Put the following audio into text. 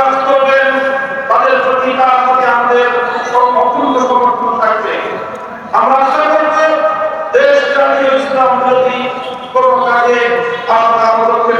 কাজ করবেন, তাদের প্রতি আমাদের থাকবে। আমরা আশা করব দেশ জাতীয় ইসলাম যদি কোনো কাজে আপনারা পদক্ষেপ